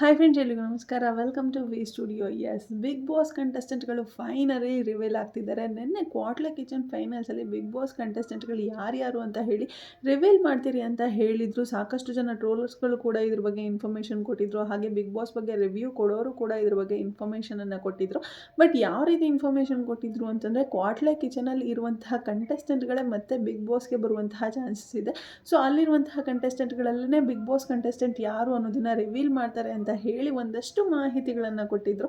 Hi friends ಎಲ್ಲಿಗೂ ನಮಸ್ಕಾರ. Welcome to V studio yes Bigg Boss ಕಂಟೆಸ್ಟೆಂಟ್ಗಳು finally reveal ಆಗ್ತಿದ್ದಾರೆ. ನಿನ್ನೆ ಕ್ವಾಟ್ಲ ಕಿಚನ್ ಫೈನಲ್ಸಲ್ಲಿ ಬಿಗ್ ಬಾಸ್ ಕಂಟೆಸ್ಟೆಂಟ್ಗಳು ಯಾರ್ಯಾರು ಅಂತ ಹೇಳಿ ರಿವೀಲ್ ಮಾಡ್ತೀರಿ ಅಂತ ಹೇಳಿದರು. ಸಾಕಷ್ಟು ಜನ ಟ್ರೋಲರ್ಸ್ಗಳು ಕೂಡ ಇದ್ರ ಬಗ್ಗೆ ಇನ್ಫಾರ್ಮೇಷನ್ ಕೊಟ್ಟಿದ್ರು. ಹಾಗೆ ಬಿಗ್ ಬಾಸ್ ಬಗ್ಗೆ ರಿವ್ಯೂ ಕೊಡೋರು ಕೂಡ ಇದ್ರ ಬಗ್ಗೆ ಇನ್ಫಾರ್ಮೇಷನನ್ನು ಕೊಟ್ಟಿದ್ರು. ಬಟ್ ಯಾವ ರೀತಿ ಇನ್ಫಾರ್ಮೇಷನ್ ಕೊಟ್ಟಿದ್ರು ಅಂತಂದರೆ ಕ್ವಾಟ್ಲೆ ಕಿಚನಲ್ಲಿ ಇರುವಂತಹ ಕಂಟೆಸ್ಟೆಂಟ್ಗಳೇ ಮತ್ತೆ ಬಿಗ್ ಬಾಸ್ಗೆ ಬರುವಂತಹ ಚಾನ್ಸಸ್ ಇದೆ. ಸೊ ಅಲ್ಲಿರುವಂತಹ ಕಂಟೆಸ್ಟೆಂಟ್ಗಳಲ್ಲೇ ಬಿಗ್ ಬಾಸ್ ಕಂಟೆಸ್ಟೆಂಟ್ ಯಾರು ಅನ್ನೋದನ್ನು ರಿವೀಲ್ ಮಾಡ್ತಾರೆ ಅಂತ ಹೇಳಿ ಒಂದಷ್ಟು ಮಾಹಿತಿಗಳನ್ನು ಕೊಟ್ಟಿದ್ದರು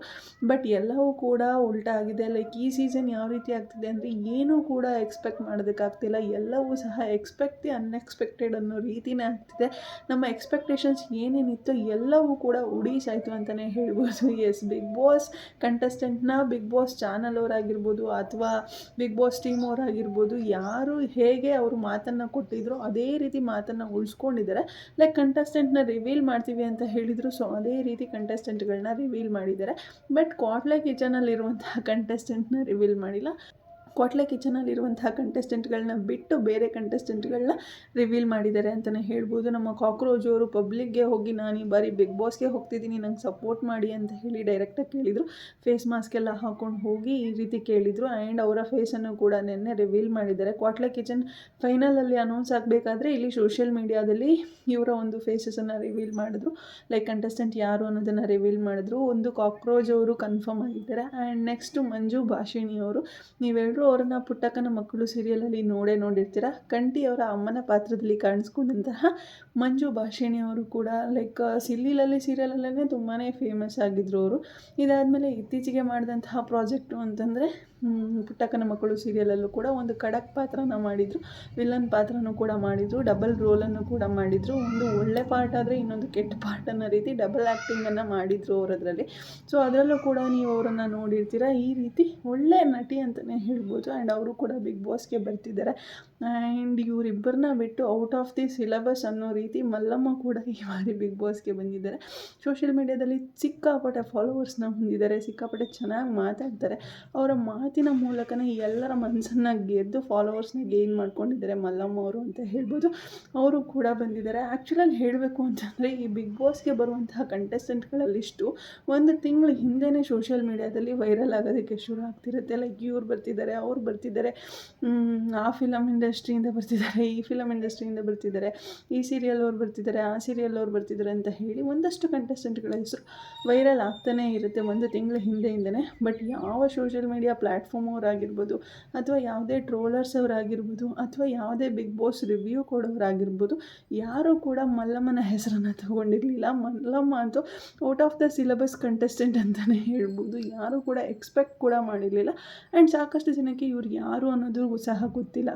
ಬಟ್ ಎಲ್ಲವೂ ಕೂಡ ಉಲ್ಟಾ ಆಗಿದೆ. ಲೈಕ್ ಈ ಸೀಸನ್ ಯಾವ ರೀತಿ ಆಗ್ತಿದೆ ಅಂದರೆ ಏನೂ ಕೂಡ ಎಕ್ಸ್ಪೆಕ್ಟ್ ಮಾಡೋದಕ್ಕಾಗ್ತಿಲ್ಲ. ಎಲ್ಲವೂ ಸಹ ಎಕ್ಸ್ಪೆಕ್ಟ್ ಅನ್ಎಕ್ಸ್ಪೆಕ್ಟೆಡ್ ಅನ್ನೋ ರೀತಿನೇ ಆಗ್ತಿದೆ. ನಮ್ಮ ಎಕ್ಸ್ಪೆಕ್ಟೇಷನ್ಸ್ ಏನೇನಿತ್ತು ಎಲ್ಲವೂ ಕೂಡ ಉಡೀಸಾಯಿತು ಅಂತಲೇ ಹೇಳ್ಬೋದು. ಎಸ್ ಬಿಗ್ ಬಾಸ್ ಕಂಟೆಸ್ಟೆಂಟ್ನ ಬಿಗ್ ಬಾಸ್ ಚಾನಲ್ ಅವರಾಗಿರ್ಬೋದು ಅಥವಾ ಬಿಗ್ ಬಾಸ್ ಟೀಮ್ ಅವರಾಗಿರ್ಬೋದು, ಯಾರು ಹೇಗೆ ಅವರು ಮಾತನ್ನು ಕೊಟ್ಟಿದ್ರು ಅದೇ ರೀತಿ ಮಾತನ್ನು ಉಳಿಸ್ಕೊಂಡಿದ್ದಾರೆ. ಲೈಕ್ ಕಂಟೆಸ್ಟೆಂಟ್ನ ರಿವೀಲ್ ಮಾಡ್ತೀವಿ ಅಂತ ಹೇಳಿದರು ಸೊ ಅದೇ ರೀತಿ ಕಂಟೆಸ್ಟೆಂಟ್ಗಳನ್ನ ರಿವೀಲ್ ಮಾಡಿದ್ದಾರೆ. ಬಟ್ ಕ್ವಾಟ್ಲೆ ಕಿಚನಲ್ಲಿರುವಂತಹ ಕಂಟೆಸ್ಟೆಂಟ್ನ ರಿವೀಲ್ ಮಾಡಿಲ್ಲ. ಕ್ವಾಟ್ಲೆ ಕಿಚನಲ್ಲಿರುವಂತಹ ಕಂಟೆಸ್ಟೆಂಟ್ಗಳನ್ನ ಬಿಟ್ಟು ಬೇರೆ ಕಂಟೆಸ್ಟೆಂಟ್ಗಳನ್ನ ರಿವೀಲ್ ಮಾಡಿದ್ದಾರೆ ಅಂತಲೇ ಹೇಳ್ಬೋದು. ನಮ್ಮ ಕಾಕ್ರೋಜ್ ಅವರು ಪಬ್ಲಿಕ್ಗೆ ಹೋಗಿ, ನಾನು ಈ ಬಾರಿ ಬಿಗ್ ಬಾಸ್ಗೆ ಹೋಗ್ತಿದ್ದೀನಿ, ನಂಗೆ ಸಪೋರ್ಟ್ ಮಾಡಿ ಅಂತ ಹೇಳಿ ಡೈರೆಕ್ಟಾಗಿ ಕೇಳಿದರು. ಫೇಸ್ ಮಾಸ್ಕ್ ಎಲ್ಲ ಹಾಕ್ಕೊಂಡು ಹೋಗಿ ಈ ರೀತಿ ಕೇಳಿದರು. ಆ್ಯಂಡ್ ಅವರ ಫೇಸನ್ನು ಕೂಡ ನಿನ್ನೆ ರಿವೀಲ್ ಮಾಡಿದ್ದಾರೆ. ಕ್ವಾಟ್ಲೆ ಕಿಚನ್ ಫೈನಲಲ್ಲಿ ಅನೌನ್ಸ್ ಆಗಬೇಕಾದ್ರೆ ಇಲ್ಲಿ ಸೋಷಿಯಲ್ ಮೀಡಿಯಾದಲ್ಲಿ ಇವರ ಒಂದು ಫೇಸಸನ್ನು ರಿವೀಲ್ ಮಾಡಿದ್ರು. ಲೈಕ್ ಕಂಟೆಸ್ಟೆಂಟ್ ಯಾರು ಅನ್ನೋದನ್ನು ರಿವೀಲ್ ಮಾಡಿದ್ರು. ಒಂದು ಕಾಕ್ರೋಜ್ ಅವರು ಕನ್ಫರ್ಮ್ ಆಗಿದ್ದಾರೆ. ಆ್ಯಂಡ್ ನೆಕ್ಸ್ಟು ಮಂಜು ಭಾಷಿಣಿ ಅವರು. ನೀವೆಲ್ಲರೂ ಅವರನ್ನು ಪುಟ್ಟಕ್ಕನ ಮಕ್ಕಳು ಸೀರಿಯಲಲ್ಲಿ ನೋಡೇ ನೋಡಿರ್ತೀರ? ಕಂಠಿ ಅವರ ಅಮ್ಮನ ಪಾತ್ರದಲ್ಲಿ ಕಾಣಿಸ್ಕೊಂಡಂತಹ ಮಂಜು ಭಾಷಿಣಿ ಅವರು ಕೂಡ ಲೈಕ್ ಸಿಲ್ಲಿಲಲ್ಲಿ ಸೀರಿಯಲಲ್ಲೇ ತುಂಬಾ ಫೇಮಸ್ ಆಗಿದ್ದರು ಅವರು. ಇದಾದಮೇಲೆ ಇತ್ತೀಚೆಗೆ ಮಾಡಿದಂತಹ ಪ್ರಾಜೆಕ್ಟು ಅಂತಂದರೆ ಪುಟ್ಟಕ್ಕನ ಮಕ್ಕಳು ಸೀರಿಯಲಲ್ಲೂ ಕೂಡ ಒಂದು ಖಡಕ್ ಪಾತ್ರನ ಮಾಡಿದರು ವಿಲನ್ ಪಾತ್ರನೂ ಕೂಡ ಮಾಡಿದರು ಡಬಲ್ ರೋಲನ್ನು ಕೂಡ ಮಾಡಿದರು. ಒಂದು ಒಳ್ಳೆ ಪಾರ್ಟ್ ಆದರೆ ಇನ್ನೊಂದು ಕೆಟ್ಟ ಪಾರ್ಟ್ ಅನ್ನೋ ರೀತಿ ಡಬಲ್ ಆ್ಯಕ್ಟಿಂಗನ್ನು ಮಾಡಿದರು ಅವರದರಲ್ಲಿ ಸೊ ಅದರಲ್ಲೂ ಕೂಡ ನೀವು ಅವರನ್ನು ನೋಡಿರ್ತೀರ? ಈ ರೀತಿ ಒಳ್ಳೆ ನಟಿ ಅಂತಲೇ ಹೇಳ್ಬೋದು. ಆ್ಯಂಡ್ ಅವರು ಕೂಡ ಬಿಗ್ ಬಾಸ್ಗೆ ಬರ್ತಿದ್ದಾರೆ. ಆ್ಯಂಡ್ ಇವರಿಬ್ಬರನ್ನ ಬಿಟ್ಟು ಔಟ್ ಆಫ್ ದಿ ಸಿಲೆಬಸ್ ಅನ್ನೋ ರೀತಿ ಮಲ್ಲಮ್ಮ ಕೂಡ ಈ ಬಾರಿ ಬಿಗ್ ಬಾಸ್ಗೆ ಬಂದಿದ್ದಾರೆ. ಸೋಷಿಯಲ್ ಮೀಡ್ಯಾದಲ್ಲಿ ಸಿಕ್ಕಾಪಟ್ಟೆ ಫಾಲೋವರ್ಸ್ನ ಹೊಂದಿದ್ದಾರೆ, ಸಿಕ್ಕಾಪಟ್ಟೆ ಚೆನ್ನಾಗಿ ಮಾತಾಡ್ತಾರೆ. ಅವರ ಮಾತಿನ ಮೂಲಕನೇ ಎಲ್ಲರ ಮನಸ್ಸನ್ನು ಗೆದ್ದು ಫಾಲೋವರ್ಸ್ನ ಗೇನ್ ಮಾಡ್ಕೊಂಡಿದ್ದಾರೆ ಮಲ್ಲಮ್ಮ ಅವರು ಅಂತ ಹೇಳ್ಬೋದು. ಅವರು ಕೂಡ ಬಂದಿದ್ದಾರೆ. ಆ್ಯಕ್ಚುಲಾಗಿ ಹೇಳಬೇಕು ಅಂತಂದರೆ ಈ ಬಿಗ್ ಬಾಸ್ಗೆ ಬರುವಂತಹ ಕಂಟೆಸ್ಟೆಂಟ್ಗಳಲ್ಲಿಷ್ಟು ಒಂದು ತಿಂಗಳು ಹಿಂದೆಯೇ ಸೋಷಿಯಲ್ ಮೀಡ್ಯಾದಲ್ಲಿ ವೈರಲ್ ಆಗೋದಕ್ಕೆ ಶುರು ಆಗ್ತಿರುತ್ತೆ. ಲೈಕ್ ಇವ್ರು ಬರ್ತಿದ್ದಾರೆ ಅವ್ರು ಬರ್ತಿದ್ದಾರೆ. ಆ ಫಿಲಮ್ ಇಂಡಸ್ಟ್ರಿಯಿಂದ ಬರ್ತಿದ್ದಾರೆ, ಈ ಫಿಲಮ್ ಇಂಡಸ್ಟ್ರಿಯಿಂದ ಬರ್ತಿದ್ದಾರೆ, ಈ ಸೀರಿಯಲ್ ಅವ್ರು ಬರ್ತಿದ್ದಾರೆ, ಆ ಸೀರಿಯಲ್ ಅವ್ರು ಬರ್ತಿದ್ದಾರೆ ಅಂತ ಹೇಳಿ ಒಂದಷ್ಟು ಕಂಟೆಸ್ಟೆಂಟ್ಗಳ ಹೆಸರು ವೈರಲ್ ಆಗ್ತಾನೇ ಇರುತ್ತೆ ಒಂದು ತಿಂಗಳ ಹಿಂದೆಯಿಂದನೇ. ಬಟ್ ಯಾವ ಸೋಷಿಯಲ್ ಮೀಡಿಯಾ ಪ್ಲ್ಯಾಟ್ಫಾರ್ಮ್ ಅವರಾಗಿರ್ಬೋದು, ಅಥವಾ ಯಾವುದೇ ಟ್ರೋಲರ್ಸ್ ಅವರಾಗಿರ್ಬೋದು, ಅಥವಾ ಯಾವುದೇ ಬಿಗ್ ಬಾಸ್ ರಿವ್ಯೂ ಕೊಡೋರಾಗಿರ್ಬೋದು ಯಾರೂ ಕೂಡ ಮಲ್ಲಮ್ಮನ ಹೆಸರನ್ನು ತಗೊಂಡಿರಲಿಲ್ಲ. ಮಲ್ಲಮ್ಮ ಅಂತೂ out of the syllabus contestant ಅಂತಲೇ ಹೇಳ್ಬೋದು. ಯಾರೂ ಕೂಡ ಎಕ್ಸ್ಪೆಕ್ಟ್ ಕೂಡ ಮಾಡಿರಲಿಲ್ಲ. ಆ್ಯಂಡ್ ಸಾಕಷ್ಟು ಜನಕ್ಕೆ ಇವ್ರು ಯಾರು ಅನ್ನೋದು ಸಹ ಗೊತ್ತಿಲ್ಲ.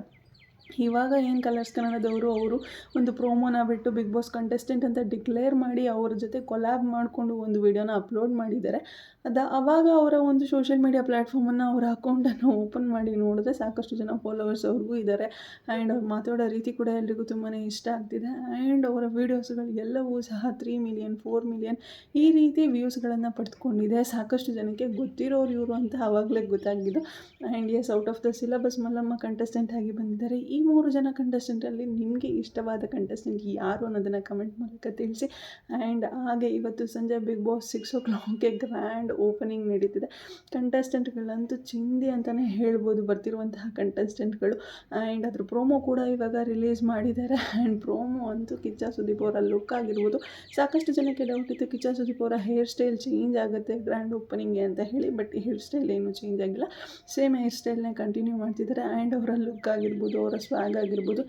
ಇವಾಗ ಏನು ಕಲರ್ಸ್ ಕನ್ನಡದವರು ಅವರು ಒಂದು ಪ್ರೋಮೋನ ಬಿಟ್ಟು ಬಿಗ್ ಬಾಸ್ ಕಂಟೆಸ್ಟೆಂಟ್ ಅಂತ ಡಿಕ್ಲೇರ್ ಮಾಡಿ ಅವ್ರ ಜೊತೆ ಕೊಲ್ಯಾಬ್ ಮಾಡಿಕೊಂಡು ಒಂದು ವಿಡಿಯೋನ ಅಪ್ಲೋಡ್ ಮಾಡಿದ್ದಾರೆ. ಅದು ಆವಾಗ ಅವರ ಒಂದು ಸೋಷಿಯಲ್ ಮೀಡಿಯಾ ಪ್ಲ್ಯಾಟ್ಫಾರ್ಮನ್ನು ಅವರ ಅಕೌಂಟನ್ನು ಓಪನ್ ಮಾಡಿ ನೋಡಿದ್ರೆ ಸಾಕಷ್ಟು ಜನ ಫಾಲೋವರ್ಸ್ ಅವ್ರಿಗೂ ಇದ್ದಾರೆ ಆ್ಯಂಡ್ ಅವ್ರು ಮಾತಾಡೋ ರೀತಿ ಕೂಡ ಎಲ್ರಿಗೂ ತುಂಬಾ ಇಷ್ಟ ಆಗ್ತಿದೆ. ಆ್ಯಂಡ್ ಅವರ ವೀಡಿಯೋಸ್ಗಳು ಎಲ್ಲವೂ ಸಹ ತ್ರೀ ಮಿಲಿಯನ್ ಫೋರ್ ಮಿಲಿಯನ್ ಈ ರೀತಿ ವ್ಯೂಸ್ಗಳನ್ನು ಪಡೆದುಕೊಂಡಿದೆ ಸಾಕಷ್ಟು ಜನಕ್ಕೆ ಗೊತ್ತಿರೋರು ಇವರು ಅಂತ ಆವಾಗಲೇ ಗೊತ್ತಾಗಿದೆ. And yes out of the syllabus Mallamma contestant ಆಗಿ ಬಂದಿದ್ದಾರೆ. ಮೂರು ಜನ ಕಂಟೆಸ್ಟೆಂಟಲ್ಲಿ ನಿಮಗೆ ಇಷ್ಟವಾದ ಕಂಟೆಸ್ಟೆಂಟ್ ಯಾರು ಅನ್ನೋದನ್ನು ಕಮೆಂಟ್ ಮೂಲಕ ತಿಳಿಸಿ. ಆ್ಯಂಡ್ ಹಾಗೆ ಇವತ್ತು ಸಂಜೆ ಬಿಗ್ ಬಾಸ್ ಸಿಕ್ಸ್ ಓ ಕ್ಲಾಕ್ಗೆ ಗ್ರ್ಯಾಂಡ್ ಓಪನಿಂಗ್ ನಡೀತಿದೆ. ಕಂಟೆಸ್ಟೆಂಟ್ಗಳಂತೂ ಚಿಂದಿ ಅಂತಲೇ ಹೇಳ್ಬೋದು ಬರ್ತಿರುವಂತಹ ಕಂಟೆಸ್ಟೆಂಟ್ಗಳು ಆ್ಯಂಡ್ ಅದ್ರ ಪ್ರೋಮೋ ಕೂಡ ಇವಾಗ ರಿಲೀಸ್ ಮಾಡಿದ್ದಾರೆ. ಆ್ಯಂಡ್ ಪ್ರೋಮೋ ಅಂತೂ ಕಿಚ್ಚ ಸುದೀಪ್ ಅವರ ಲುಕ್ ಆಗಿರ್ಬೋದು. ಸಾಕಷ್ಟು ಜನಕ್ಕೆ ಡೌಟ್ ಇತ್ತು. ಕಿಚ್ಚ ಸುದೀಪ್ ಅವರ ಹೇರ್ ಸ್ಟೈಲ್ ಚೇಂಜ್ ಆಗುತ್ತೆ ಗ್ರ್ಯಾಂಡ್ ಓಪನಿಂಗ್ಗೆ ಅಂತ ಹೇಳಿ ಬಟ್ ಹೇರ್ ಸ್ಟೈಲ್ ಏನೂ ಚೇಂಜ್ ಆಗಿಲ್ಲ. ಸೇಮ್ ಹೇರ್ ಸ್ಟೈಲ್ನೇ ಕಂಟಿನ್ಯೂ ಮಾಡ್ತಿದ್ದಾರೆ. ಆ್ಯಂಡ್ ಅವರ ಲುಕ್ ಆಗಿರ್ಬೋದು, ಅವರ ಸ್ವ್ಯಾಗ್ ಆಗಿರ್ಬೋದು.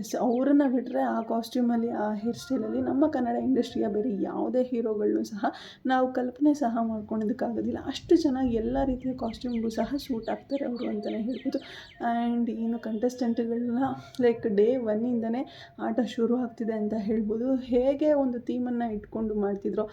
ಎಸ್ ಅವರನ್ನು ಬಿಟ್ಟರೆ ಆ ಕಾಸ್ಟ್ಯೂಮಲ್ಲಿ ಆ ಹೇರ್ ಸ್ಟೈಲಲ್ಲಿ ನಮ್ಮ ಕನ್ನಡ ಇಂಡಸ್ಟ್ರಿಯ ಬೇರೆ ಯಾವುದೇ ಹೀರೋಗಳನ್ನೂ ಸಹ ನಾವು ಕಲ್ಪನೆ ಸಹ ಮಾಡ್ಕೊಳೋದಕ್ಕಾಗೋದಿಲ್ಲ ಅಷ್ಟು ಚೆನ್ನಾಗಿ ಎಲ್ಲ ರೀತಿಯ ಕಾಸ್ಟ್ಯೂಮ್ಗೂ ಸಹ ಸೂಟ್ ಆಗ್ತಾರೆ ಅವರು ಅಂತಲೇ ಹೇಳ್ಬೋದು. ಆ್ಯಂಡ್ ಏನು ಕಂಟೆಸ್ಟೆಂಟ್ಗಳನ್ನ ಲೈಕ್ ಡೇ ಒನ್ನಿಂದನೇ ಆಟ ಶುರು ಆಗ್ತಿದೆ ಅಂತ ಹೇಳ್ಬೋದು. ಹೇಗೆ ಒಂದು ಥೀಮನ್ನು ಇಟ್ಕೊಂಡು ಮಾಡ್ತಿದ್ರು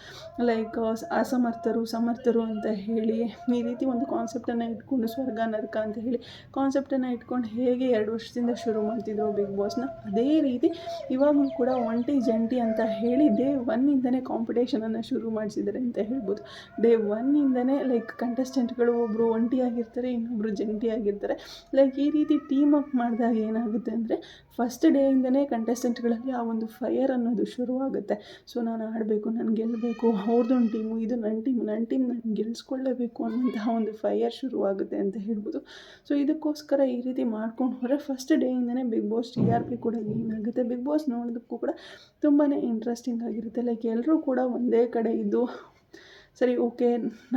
ಲೈಕ್ ಅಸಮರ್ಥರು, ಸಮರ್ಥರು ಅಂತ ಹೇಳಿ, ಈ ರೀತಿ ಒಂದು ಕಾನ್ಸೆಪ್ಟನ್ನು ಇಟ್ಕೊಂಡು ಸ್ವರ್ಗ, ನರಕ ಅಂತ ಹೇಳಿ ಕಾನ್ಸೆಪ್ಟನ್ನು ಇಟ್ಕೊಂಡು ಹೇಗೆ ಎರಡು ವರ್ಷದಿಂದ ಶುರು ಮಾಡ್ತಿದ್ರು ಬಿಗ್ ಬಾಸ್ನ ಅದೇ ರೀತಿ ಇವಾಗಲೂ ಕೂಡ ಒಂಟಿ ಜಂಟಿ ಅಂತ ಹೇಳಿ ಡೇ ಒನ್ನಿಂದನೇ ಕಾಂಪಿಟೇಷನನ್ನು ಶುರು ಮಾಡಿಸಿದ್ದಾರೆ ಅಂತ ಹೇಳ್ಬೋದು. ಡೇ ಒನ್ನಿಂದನೇ ಲೈಕ್ ಕಂಟೆಸ್ಟೆಂಟ್ಗಳು ಒಬ್ಬರು ಒಂಟಿಯಾಗಿರ್ತಾರೆ ಇನ್ನೊಬ್ಬರು ಜಂಟಿಯಾಗಿರ್ತಾರೆ. ಲೈಕ್ ಈ ರೀತಿ ಟೀಮ್ ಅಪ್ ಮಾಡಿದಾಗ ಏನಾಗುತ್ತೆ ಅಂದರೆ ಫಸ್ಟ್ ಡೇಯಿಂದನೇ ಕಂಟೆಸ್ಟೆಂಟ್ಗಳಲ್ಲಿ ಆ ಒಂದು ಫೈಯರ್ ಅನ್ನೋದು ಶುರುವಾಗುತ್ತೆ. ಸೊ ನಾನು ಆಡಬೇಕು, ನಾನು ಗೆಲ್ಲಬೇಕು ಅವ್ರದ್ದೊಂದು ಟೀಮು ಇದು ನನ್ನ ಟೀಮ್ ನನ್ನ ಟೀಮ್ ನಾನು ಗೆಲ್ಲಿಸ್ಕೊಳ್ಳೇಬೇಕು ಅನ್ನೋಂತಹ ಒಂದು ಫೈಯರ್ ಶುರುವಾಗುತ್ತೆ ಅಂತ ಹೇಳ್ಬೋದು. ಸೊ ಇದಕ್ಕೋಸ್ಕರ ಈ ರೀತಿ ಮಾಡ್ಕೊಂಡು ಹೋದರೆ first ಡೇಯಿಂದನೇ Bigg Boss T R P ಕೂಡ ಏನಾಗುತ್ತೆ ಬಿಗ್ ಬಾಸ್ ನೋಡೋದಕ್ಕೂ ಕೂಡ ತುಂಬಾ ಇಂಟ್ರೆಸ್ಟಿಂಗ್ ಆಗಿರುತ್ತೆ. ಲೈಕ್ ಎಲ್ಲರೂ ಕೂಡ ಒಂದೇ ಕಡೆ ಇದ್ದು ಸರಿ, ಓಕೆ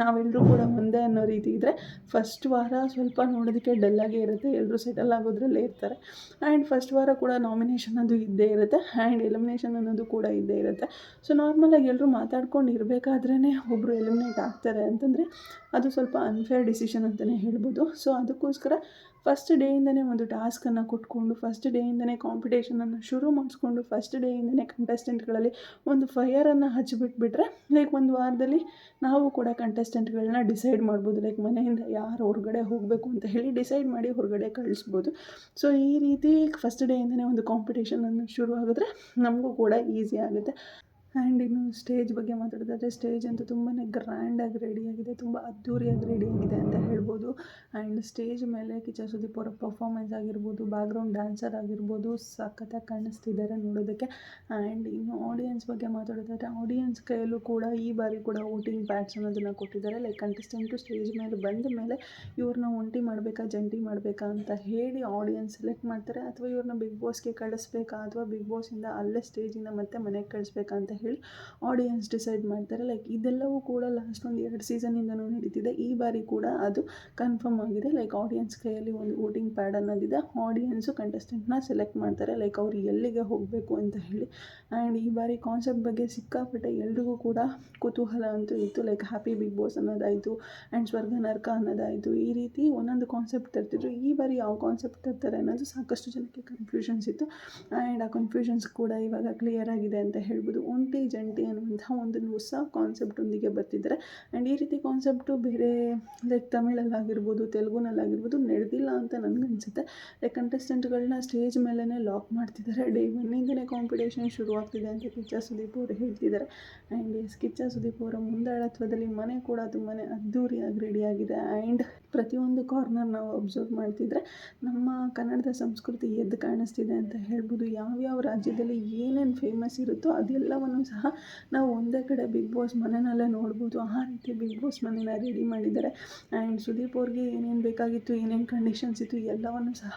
ನಾವೆಲ್ಲರೂ ಕೂಡ ಒಂದೇ ಅನ್ನೋ ರೀತಿ ಇದ್ದರೆ ಫಸ್ಟ್ ವಾರ ಸ್ವಲ್ಪ ನೋಡೋದಕ್ಕೆ ಡಲ್ಲಾಗೇ ಇರುತ್ತೆ. ಎಲ್ಲರೂ ಸೆಟಲ್ ಆಗೋದ್ರಲ್ಲೇ ಇರ್ತಾರೆ. ಆ್ಯಂಡ್ ಫಸ್ಟ್ ವಾರ ಕೂಡ ನಾಮಿನೇಷನ್ ಅದು ಇದ್ದೇ ಇರುತ್ತೆ. ಆ್ಯಂಡ್ ಎಲಿಮಿನೇಷನ್ ಅನ್ನೋದು ಕೂಡ ಇದ್ದೇ ಇರುತ್ತೆ. ಸೊ ನಾರ್ಮಲಾಗಿ ಎಲ್ಲರೂ ಮಾತಾಡ್ಕೊಂಡು ಇರಬೇಕಾದ್ರೇ ಒಬ್ಬರು ಎಲಿಮಿನೇಟ್ ಆಗ್ತಾರೆ ಅಂತಂದರೆ ಅದು ಸ್ವಲ್ಪ ಅನ್ಫೇರ್ ಡಿಸಿಷನ್ ಅಂತಲೇ ಹೇಳ್ಬೋದು. ಸೊ ಅದಕ್ಕೋಸ್ಕರ ಫಸ್ಟ್ ಡೇಯಿಂದನೇ ಒಂದು ಟಾಸ್ಕನ್ನು ಕೊಟ್ಕೊಂಡು ಫಸ್ಟ್ ಡೇಯಿಂದನೇ ಕಾಂಪಿಟೇಷನನ್ನು ಶುರು ಮಾಡಿಸ್ಕೊಂಡು ಫಸ್ಟ್ ಡೇಯಿಂದನೇ ಕಂಟೆಸ್ಟೆಂಟ್ಗಳಲ್ಲಿ ಒಂದು ಫೈಯರನ್ನು ಹಚ್ಚಿಬಿಟ್ಬಿಟ್ರೆ ಲೈಕ್ ಒಂದು ವಾರದಲ್ಲಿ ನಾವು ಕೂಡ ಕಂಟೆಸ್ಟೆಂಟ್ಗಳನ್ನ ಡಿಸೈಡ್ ಮಾಡ್ಬೋದು. ಲೈಕ್ ಮನೆಯಿಂದ ಯಾರು ಹೊರಗಡೆ ಹೋಗಬೇಕು ಅಂತ ಹೇಳಿ ಡಿಸೈಡ್ ಮಾಡಿ ಹೊರಗಡೆ ಕಳಿಸ್ಬೋದು. ಸೊ ಈ ರೀತಿ ಫಸ್ಟ್ ಡೇಯಿಂದನೇ ಒಂದು ಕಾಂಪಿಟೇಷನನ್ನು ಶುರು ಆಗಿದ್ರೆ ನಮಗೂ ಕೂಡ ಈಸಿ ಆಗುತ್ತೆ. ಆ್ಯಂಡ್ ಇನ್ನು ಸ್ಟೇಜ್ ಬಗ್ಗೆ ಮಾತಾಡೋದಾದರೆ ಸ್ಟೇಜ್ ಅಂತೂ ತುಂಬಾ ಗ್ರ್ಯಾಂಡಾಗಿ ರೆಡಿಯಾಗಿದೆ ತುಂಬ ಅದ್ಧೂರಿಯಾಗಿ ರೆಡಿಯಾಗಿದೆ ಅಂತ ಹೇಳ್ಬೋದು. ಆ್ಯಂಡ್ ಸ್ಟೇಜ್ ಮೇಲೆ ಕಿಚ್ಚ ಸುದೀಪ್ ಅವರ ಪರ್ಫಾಮೆನ್ಸ್ ಆಗಿರ್ಬೋದು ಬ್ಯಾಕ್ಗ್ರೌಂಡ್ ಡ್ಯಾನ್ಸರ್ ಆಗಿರ್ಬೋದು ಸಖತ್ತಾಗಿ ಕಾಣಿಸ್ತಿದ್ದಾರೆ ನೋಡೋದಕ್ಕೆ. ಆ್ಯಂಡ್ ಇನ್ನು ಆಡಿಯನ್ಸ್ ಬಗ್ಗೆ ಮಾತಾಡೋದಾದರೆ ಆಡಿಯನ್ಸ್ ಕೈಯಲ್ಲೂ ಕೂಡ ಈ ಬಾರಿ ಕೂಡ ವೋಟಿಂಗ್ ಪ್ಯಾಡ್ಸ್ ಅನ್ನೋದನ್ನು ಕೊಟ್ಟಿದ್ದಾರೆ. ಲೈಕ್ ಕಂಟೆಸ್ಟೆಂಟು ಸ್ಟೇಜ್ ಮೇಲೆ ಬಂದ ಮೇಲೆ ಇವ್ರನ್ನ ಒಂಟಿ ಮಾಡಬೇಕಾ, ಜಂಟಿ ಮಾಡಬೇಕಾ ಅಂತ ಹೇಳಿ ಆಡಿಯನ್ಸ್ ಸೆಲೆಕ್ಟ್ ಮಾಡ್ತಾರೆ. ಅಥವಾ ಇವ್ರನ್ನ ಬಿಗ್ ಬಾಸ್ಗೆ ಕಳಿಸ್ಬೇಕಾ, ಅಥವಾ ಬಿಗ್ ಬಾಸಿಂದ ಅಲ್ಲೇ ಸ್ಟೇಜಿಂದ ಮತ್ತೆ ಮನೆಗೆ ಕಳಿಸ್ಬೇಕಾ ಅಂತ ಹೇಳಿ ಆಡಿಯನ್ಸ್ ಡಿಸೈಡ್ ಮಾಡ್ತಾರೆ. ಲೈಕ್ ಇದೆಲ್ಲವೂ ಕೂಡ ಲಾಸ್ಟ್ ಒಂದು ಎರಡು ಸೀಸನಿಂದನೂ ನಡೀತಿದೆ. ಈ ಬಾರಿ ಕೂಡ ಅದು ಕನ್ಫರ್ಮ್ ಆಗಿದೆ. ಲೈಕ್ ಆಡಿಯನ್ಸ್ ಕೈಯಲ್ಲಿ ಒಂದು ವೋಟಿಂಗ್ ಪ್ಯಾಡ್ ಅನ್ನೋದಿದೆ. ಆಡಿಯನ್ಸು ಕಂಟೆಸ್ಟೆಂಟ್ನ ಸೆಲೆಕ್ಟ್ ಮಾಡ್ತಾರೆ. ಲೈಕ್ ಅವರು ಎಲ್ಲಿಗೆ ಹೋಗಬೇಕು ಅಂತ ಹೇಳಿ. ಆ್ಯಂಡ್ ಈ ಬಾರಿ ಕಾನ್ಸೆಪ್ಟ್ ಬಗ್ಗೆ ಸಿಕ್ಕಾಪಟ್ಟೆ ಎಲ್ರಿಗೂ ಕೂಡ ಕುತೂಹಲ ಅಂತೂ ಇತ್ತು. ಲೈಕ್ ಹ್ಯಾಪಿ ಬಿಗ್ ಬಾಸ್ ಅನ್ನೋದಾಯಿತು ಆ್ಯಂಡ್ ಸ್ವರ್ಗ ನರ್ಕ ಅನ್ನೋದಾಯಿತು. ಈ ರೀತಿ ಒಂದೊಂದು ಕಾನ್ಸೆಪ್ಟ್ ತರ್ತಿದ್ರು. ಈ ಬಾರಿ ಯಾವ ಕಾನ್ಸೆಪ್ಟ್ ತರ್ತಾರೆ ಅನ್ನೋದು ಸಾಕಷ್ಟು ಜನಕ್ಕೆ ಕನ್ಫ್ಯೂಷನ್ಸ್ ಇತ್ತು. ಆ್ಯಂಡ್ ಆ ಕನ್ಫ್ಯೂಷನ್ಸ್ ಕೂಡ ಇವಾಗ ಕ್ಲಿಯರ್ ಆಗಿದೆ ಅಂತ ಹೇಳ್ಬೋದು. ಒಂಟಿ ಜಂಟಿ ಅನ್ನುವಂಥ ಒಂದು ಹೊಸ ಕಾನ್ಸೆಪ್ಟೊಂದಿಗೆ ಬರ್ತಿದ್ದಾರೆ. ಆ್ಯಂಡ್ ಈ ರೀತಿ ಕಾನ್ಸೆಪ್ಟು ಬೇರೆ ಲೈಕ್ ತಮಿಳಲ್ಲಾಗಿರ್ಬೋದು, ತೆಲುಗುನಲ್ಲಾಗಿರ್ಬೋದು ನಡೆದಿಲ್ಲ ಅಂತ ನನಗನ್ಸುತ್ತೆ ಲೈಕ್ ಕಂಟೆಸ್ಟೆಂಟ್ಗಳನ್ನ ಸ್ಟೇಜ್ ಮೇಲೇ ಲಾಕ್ ಮಾಡ್ತಿದ್ದಾರೆ. ಡೇ ಒನ್ನಿಂದನೇ ಕಾಂಪಿಟೇಷನ್ ಶುರುವಾಗ್ತಿದೆ ಅಂತ ಕಿಚ್ಚ ಸುದೀಪ್ ಅವರು ಹೇಳ್ತಿದ್ದಾರೆ. ಆ್ಯಂಡ್ ಎಸ್ ಕಿಚ್ಚ ಸುದೀಪ್ ಅವರ ಮುಂದಾಳತ್ವದಲ್ಲಿ ಮನೆ ಕೂಡ ತುಂಬಾ ಅದ್ಧೂರಿಯಾಗಿ ರೆಡಿಯಾಗಿದೆ ಆ್ಯಂಡ್ ಪ್ರತಿಯೊಂದು ಕಾರ್ನರ್ ನಾವು ಅಬ್ಸರ್ವ್ ಮಾಡ್ತಿದ್ರೆ ನಮ್ಮ ಕನ್ನಡದ ಸಂಸ್ಕೃತಿ ಎದ್ದು ಕಾಣಿಸ್ತಿದೆ ಅಂತ ಹೇಳ್ಬೋದು. ಯಾವ್ಯಾವ ರಾಜ್ಯದಲ್ಲಿ ಏನೇನು ಫೇಮಸ್ ಇರುತ್ತೋ ಅದೆಲ್ಲವನ್ನು ಸಹ ನಾವು ಒಂದೇ ಕಡೆ ಬಿಗ್ ಬಾಸ್ ಮನೆಯಲ್ಲೇ ನೋಡ್ಬೋದು. ಆ ರೀತಿ ಬಿಗ್ ಬಾಸ್ ಮನೇನ ರೆಡಿ ಮಾಡಿದ್ದಾರೆ. ಆ್ಯಂಡ್ ಸುದೀಪ್ ಅವ್ರಿಗೆ ಏನೇನು ಬೇಕಾಗಿತ್ತು, ಏನೇನು ಕಂಡೀಷನ್ಸ್ ಇತ್ತು, ಎಲ್ಲವನ್ನು ಸಹ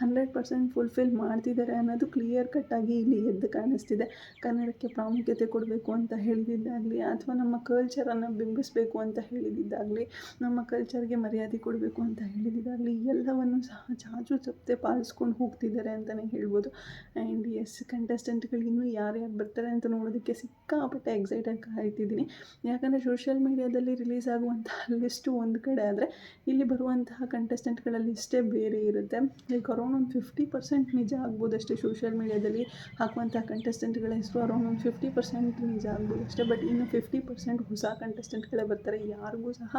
ಹಂಡ್ರೆಡ್ ಪರ್ಸೆಂಟ್ ಫುಲ್ಫಿಲ್ ಮಾಡ್ತಿದ್ದಾರೆ ಅನ್ನೋದು ಕ್ಲಿಯರ್ ಕಟ್ಟಾಗಿ ಇಲ್ಲಿ ಎದ್ದು ಕಾಣಿಸ್ತಿದೆ. ಕನ್ನಡಕ್ಕೆ ಪ್ರಾಮುಖ್ಯತೆ ಕೊಡಬೇಕು ಅಂತ ಹೇಳಿದ್ದಾಗಲಿ ಅಥವಾ ನಮ್ಮ ಕಲ್ಚರನ್ನು ಬಿಂಬಿಸಬೇಕು ಅಂತ ಹೇಳಿದ್ದಾಗಲಿ ನಮ್ಮ ಕಲ್ಚರ್ಗೆ ಮರ್ಯಾದೆ ಕೊಡಬೇಕು ಅಂತ ಹೇಳಿದ್ದಾಗಲಿ ಎಲ್ಲವನ್ನು ಸಹ ಚಾಚು ಚಪ್ಪತೆ ಪಾಲಿಸ್ಕೊಂಡು ಹೋಗ್ತಿದ್ದಾರೆ ಅಂತಲೇ ಹೇಳ್ಬೋದು. ಆ್ಯಂಡ್ ಎಸ್ ಕಂಟೆಸ್ಟೆಂಟ್ಗಳು ಇನ್ನೂ ಯಾರ್ಯಾರು ಬರ್ತಾರೆ ಅಂತ ನೋಡೋದಕ್ಕೆ ಸಿಕ್ಕಾಪಟ್ಟೆ ಎಕ್ಸೈಟೆಡ್ ಕಾಯ್ತಿದ್ದೀನಿ. ಯಾಕಂದರೆ ಸೋಷಿಯಲ್ ಮೀಡಿಯಾದಲ್ಲಿ ರಿಲೀಸ್ ಆಗುವಂತಹ ಲಿಸ್ಟು ಒಂದು ಕಡೆ ಆದರೆ ಇಲ್ಲಿ ಬರುವಂತಹ ಕಂಟೆಸ್ಟೆಂಟ್ಗಳ ಲಿಸ್ಟೇ ಬೇರೆ ಇರುತ್ತೆ. ಲೈಕ್ ಅರೌಂಡ್ ಒಂದು ಫಿಫ್ಟಿ ಪರ್ಸೆಂಟ್ ನಿಜ ಆಗ್ಬೋದು ಅಷ್ಟೇ ಸೋಷಿಯಲ್ ಮೀಡಿಯಾದಲ್ಲಿ ಹಾಕುವಂತಹ ಕಂಟೆಸ್ಟೆಂಟ್ಗಳ ಹೆಸರು ಅರೌಂಡ್ ಒಂದು ಫಿಫ್ಟಿ ಪರ್ಸೆಂಟ್ ನಿಜ ಆಗ್ಬೋದು ಅಷ್ಟೇ ಬಟ್ ಇನ್ನು ಫಿಫ್ಟಿ ಪರ್ಸೆಂಟ್ ಹೊಸ ಕಂಟೆಸ್ಟೆಂಟ್ಗಳೇ ಬರ್ತಾರೆ. ಯಾರಿಗೂ ಸಹ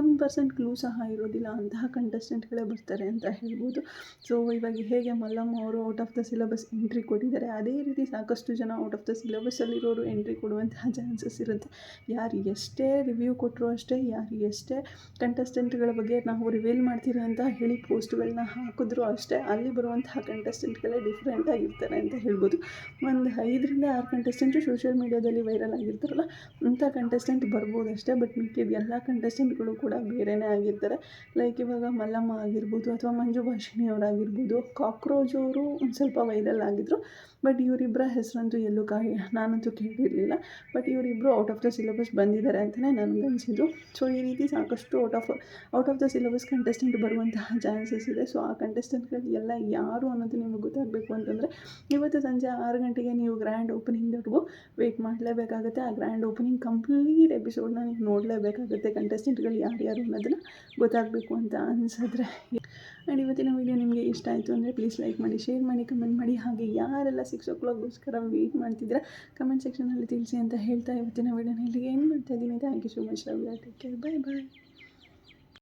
ಒಂದು ಪರ್ಸೆಂಟ್ ಕ್ಲೂ ಸಹ ಇರೋದಿಲ್ಲ. ಅಂತಹ ಕಂಟೆಸ್ಟೆಂಟ್ಗಳೇ ಬರ್ತಾರೆ ಅಂತ ಹೇಳ್ಬೋದು. ಸೊ ಇವಾಗ ಹೇಗೆ ಮಲ್ಲಮ್ಮ ಅವರು out of the syllabus entry ಕೊಟ್ಟಿದ್ದಾರೆ, ಅದೇ ರೀತಿ ಸಾಕಷ್ಟು ಜನ ಔಟ್ ಆಫ್ ದ ಸಿಲೆಬಸ್ಸಲ್ಲಿರೋರು ಎಂಟ್ರಿ ಕೊಡುವಂತಹ ಚಾನ್ಸಸ್ ಇರುತ್ತೆ. ಯಾರು ಎಷ್ಟೇ ರಿವ್ಯೂ ಕೊಟ್ಟರು ಅಷ್ಟೇ, ಯಾರು ಎಷ್ಟೇ ಕಂಟೆಸ್ಟೆಂಟ್ಗಳ ಬಗ್ಗೆ ನಾವು ರಿವೀಲ್ ಮಾಡ್ತೀರಿ ಅಂತ ಹೇಳಿ ಪೋಸ್ಟ್ಗಳನ್ನ ಹಾಕಿದ್ರು ಅಷ್ಟೇ, ಅಲ್ಲಿ ಬರುವಂತಹ ಕಂಟೆಸ್ಟೆಂಟ್ಗಳೇ ಡಿಫ್ರೆಂಟ್ ಆಗಿರ್ತಾರೆ ಅಂತ ಹೇಳ್ಬೋದು. ಒಂದು ಐದರಿಂದ ಆರು ಕಂಟೆಸ್ಟೆಂಟು ಸೋಷಿಯಲ್ ಮೀಡ್ಯಾದಲ್ಲಿ ವೈರಲ್ ಆಗಿರ್ತಾರಲ್ಲ ಅಂಥ ಕಂಟೆಸ್ಟೆಂಟ್ ಬರ್ಬೋದು ಅಷ್ಟೇ ಬಟ್ ಮಿಕ್ಕಿದ ಎಲ್ಲ ಕಂಟೆಸ್ಟೆಂಟ್ಗಳು ಕೂಡ ಬೇರೆಯೇ ಆಗಿರ್ತಾರೆ. ಲೈಕ್ ಇವಾಗ ಮಲ್ಲಮ್ಮ ಆಗಿರ್ಬೋದು ಅಥವಾ ಮಂಜು ಭಾಷಿಣಿ ಅವರಾಗಿರ್ಬೋದು ಕಾಕ್ರೋಜ್ ಅವರು ಒಂದು ಸ್ವಲ್ಪ ವೈರಲ್ ಆಗಿದ್ದರು ಬಟ್ ಇವರಿಬ್ಬರ ಹೆಸರಂತೂ ಎಲ್ಲೂ ಕಾಯಿ ನಾನಂತೂ ಕೇಳಿರಲಿಲ್ಲ. ಬಟ್ ಇವರಿಬ್ಬರು ಔಟ್ ಆಫ್ ದ ಸಿಲೆಬಸ್ ಬಂದಿದ್ದಾರೆ ಅಂತಲೇ ನನಗೆ ಅನಿಸಿದ್ದು. ಸೊ ಈ ರೀತಿ ಸಾಕಷ್ಟು out of out of the syllabus contestant ಬರುವಂತಹ ಚಾನ್ಸಸ್ ಇದೆ. ಸೊ ಆ ಕಂಟೆಸ್ಟೆಂಟ್ಗಳು ಎಲ್ಲ ಯಾರು ಅನ್ನೋದು ನಿಮಗೆ ಗೊತ್ತಾಗಬೇಕು ಅಂತಂದರೆ, ಇವತ್ತು ಸಂಜೆ ಆರು ಗಂಟೆಗೆ ನೀವು ಗ್ರ್ಯಾಂಡ್ ಓಪನಿಂಗ್ವರೆಗೂ ವೆಯ್ಟ್ ಮಾಡಲೇಬೇಕಾಗುತ್ತೆ. ಆ ಗ್ರ್ಯಾಂಡ್ ಓಪನಿಂಗ್ ಕಂಪ್ಲೀಟ್ ಎಪಿಸೋಡ್ನ ನೀವು ನೋಡಲೇಬೇಕಾಗುತ್ತೆ ಕಂಟೆಸ್ಟೆಂಟ್ಗಳು ಯಾರ್ಯಾರು ಅನ್ನೋದನ್ನು ಗೊತ್ತಾಗಬೇಕು ಅಂತ ಅನಿಸಿದ್ರೆ. ಆ್ಯಂಡ್ ಇವತ್ತಿನ ವೀಡಿಯೋ ನಿಮಗೆ ಇಷ್ಟ ಆಯಿತು ಅಂದರೆ ಪ್ಲೀಸ್ ಲೈಕ್ ಮಾಡಿ ಶೇರ್ ಮಾಡಿ ಕಮೆಂಟ್ ಮಾಡಿ. ಹಾಗೆ ಯಾರೆಲ್ಲ ಸಿಕ್ಸ್ ಓ ಕ್ಲಾಕ್ಗೋಸ್ಕರ ವೆಯ್ಟ್ ಮಾಡ್ತಿದ್ದೀರಾ? ಕಮೆಂಟ್ ಸೆಕ್ಷನಲ್ಲಿ ತಿಳಿಸಿ ಅಂತ ಹೇಳ್ತಾ ಇವತ್ತಿನ ವೀಡಿಯೋನ ಇಲ್ಲಿಗೆ ಏನು ಮಾಡ್ತಾ ಇದ್ದೀನಿ thank you so much love take care bye bye